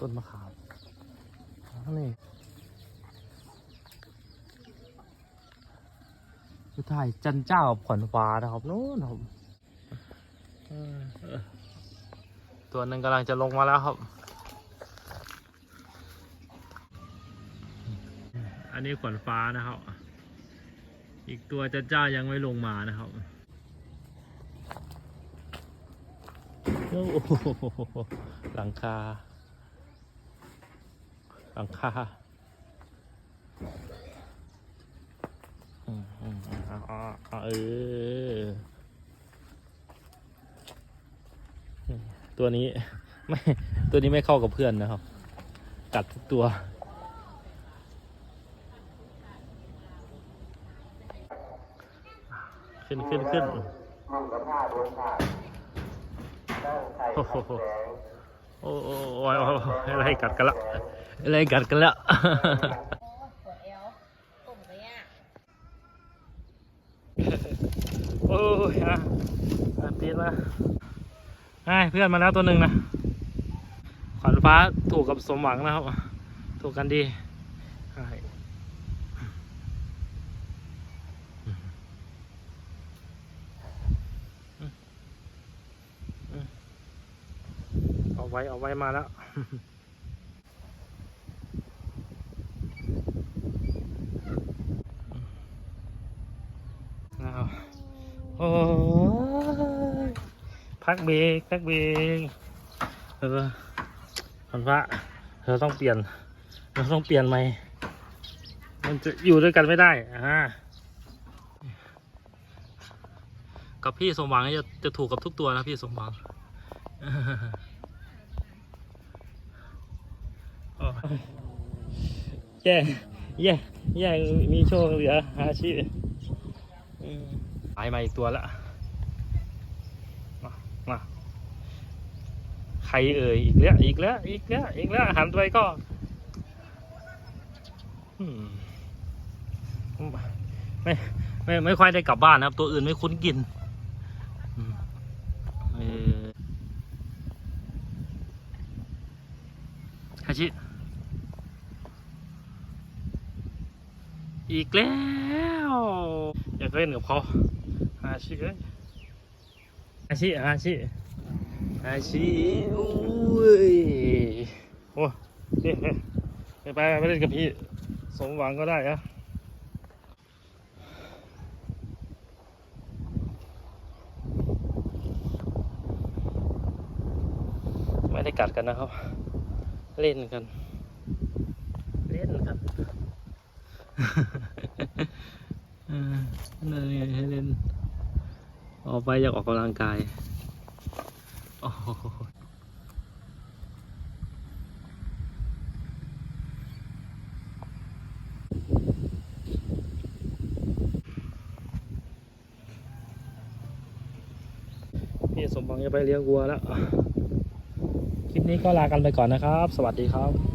ต้นมะขามนี่คือถ่ายจันเจ้ากับขวัญฟ้านะครับนู้นครับตัวหนึ่งกำลังจะลงมาแล้วครับ อันนี้ขวัญฟ้านะครับ อีกตัวจันเจ้ายังไม่ลงมานะครับโอ้โหหลังคา หลังคาอืมอืมเอาเอาเอาเออ ตัวนี้ไม่ตัวนี้ไม่เข้ากับเพื่อนนะครับ กัดทุกตัว ขึ้นขึ้นขึ้นมุ่งกับผ้าดวงผ้าตั้งไข่โอ้โห ไรกัดกันละอะไรกัดกันละโอ้วดเอวตุ่มก็ยากโอ้ยอะอะปีนมาไอ้เพื่อนมาแล้วตัวหนึ่งนะ ขวัญฟ้าถูกกับสมหวังนะครับ ถูกกันดีใช่เอา ไว้เอาไว้มาแล้วอ้าวโอ้ยพักเบรกพักเบรกเออพันพระเราต้องเปลี่ยน เราต้องเปลี่ยนใหม่มันจะอยู่ด้วยกันไม่ได้อ่ากับพี่สมหวังจะจะถูกกับทุกตัวนะพี่สมหวัง โอ้ย แย่แย่แย่มีโชคเหลือหาชีพหายมาอีกตัวละมามาใครเอ่ยอีกแล้วอีกแล้วอีกแล้วอีกแล้วหันไปก็ไม่ไม่ไม่ค่อยได้กลับบ้านนะครับ ตัวอื่นไม่คุ้นกินฮาชิ อีกแล้ว อยากเล่นกับเขาอาชิเอ้ยอาชิอาชิอาชิอุ้ยโอ้นี่ไปไปไปเล่นกับพี่ สมหวังก็ได้อะไม่ได้กัดกันนะครับ เล่นกัน เล่นกันเออ นั่นไงให้เล่น ออกไปอยากออกกำลังกายโอ้โหพี่สมบังจะไปเลี้ยงวัวแล้ว คลิปนี้ก็ลากันไปก่อนนะครับ สวัสดีครับ